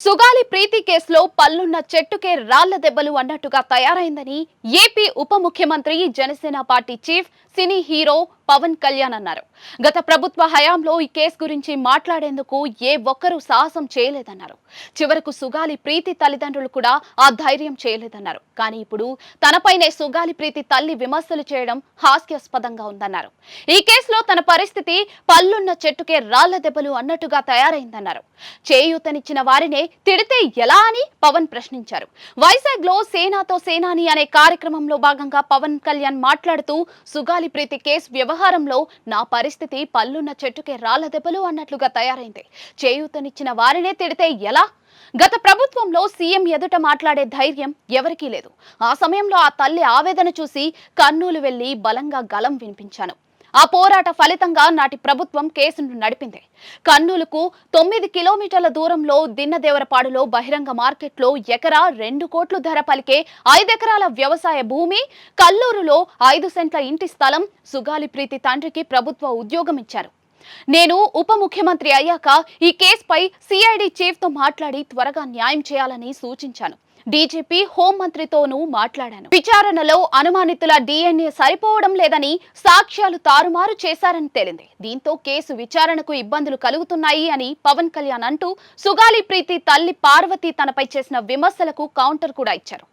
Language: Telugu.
సుగాలి ప్రీతి కేసులో పల్లున్న చెట్టుకే రాళ్ళ దెబ్బలు అన్నట్టుగా తయారైందని ఏపీ ఉప ముఖ్యమంత్రి Janasena party chief cine hero Pawan Kalyan అన్నారు. గత ప్రభుత్వ హయాంలో ఈ కేసు గురించి మాట్లాడేందుకు ఏ ఒక్కరూ సాహసం చేయలేదన్నారు. చివరకు సుగాలి ప్రీతి తల్లిదండ్రులు కూడా ఆ ధైర్యం చేయలేదన్నారు. కానీ ఇప్పుడు తనపైనే సుగాలి ప్రీతి తల్లి విమర్శలు చేయడం హాస్యాస్పదంగా ఉందన్నారు. ఈ కేసులో తన పరిస్థితి పల్లున్న చెట్టుకే రాళ్ళ దెబ్బలు అన్నట్టుగా తయారైందన్నారు. చేయూతనిచ్చిన వారినే తిడితే ఎలా అని పవన్ ప్రశ్నించారు. వైజాగ్లో సేనాతో సేనాని అనే కార్యక్రమంలో భాగంగా పవన్ కళ్యాణ్ మాట్లాడుతూ సుగాలి ప్రీతి కేసు వ్యవహారంలో నా పరిస్థితి పల్లున్న చెట్టుకే రాళ్ళ దెబ్బలు అన్నట్లుగా తయారైంది. చేయూతనిచ్చిన వారినే తిడితే ఎలా? గత ప్రభుత్వంలో సీఎం ఎదుట మాట్లాడే ధైర్యం ఎవరికీ లేదు. ఆ సమయంలో ఆ తల్లి ఆవేదన చూసి కర్నూలు వెళ్ళి బలంగా గలం వినిపించాను. ఆ పోరాట ఫలితంగా నాటి ప్రభుత్వం కేసును నడిపింది. కర్నూలుకు తొమ్మిది కిలోమీటర్ల దూరంలో దిన్నదేవరపాడులో బహిరంగ మార్కెట్లో ఎకరా రెండు కోట్లు ధర పలికే ఐదెకరాల వ్యవసాయ భూమి కల్లూరులో ఐదు సెంట్ల ఇంటి స్థలం సుగాలి ప్రీతి తండ్రికి ప్రభుత్వ ఉద్యోగం ఇచ్చారు నేను ఉప ముఖ్యమంత్రి అయ్యాక ఈ కేసుపై సిఐడి చీఫ్తో మాట్లాడి త్వరగా న్యాయం చేయాలని సూచించాను. డీజీపీ హోంమంత్రితోనూ మాట్లాడాను. విచారణలో అనుమానితుల డిఎన్ఏ సరిపోవడం లేదని సాక్ష్యాలు తారుమారు చేశారని తేలింది. దీంతో కేసు విచారణకు ఇబ్బందులు కలుగుతున్నాయి అని పవన్ కళ్యాణ్ అంటూ సుగాలి ప్రీతి తల్లి పార్వతి తనపై చేసిన విమర్శలకు కౌంటర్ కూడా ఇచ్చారు.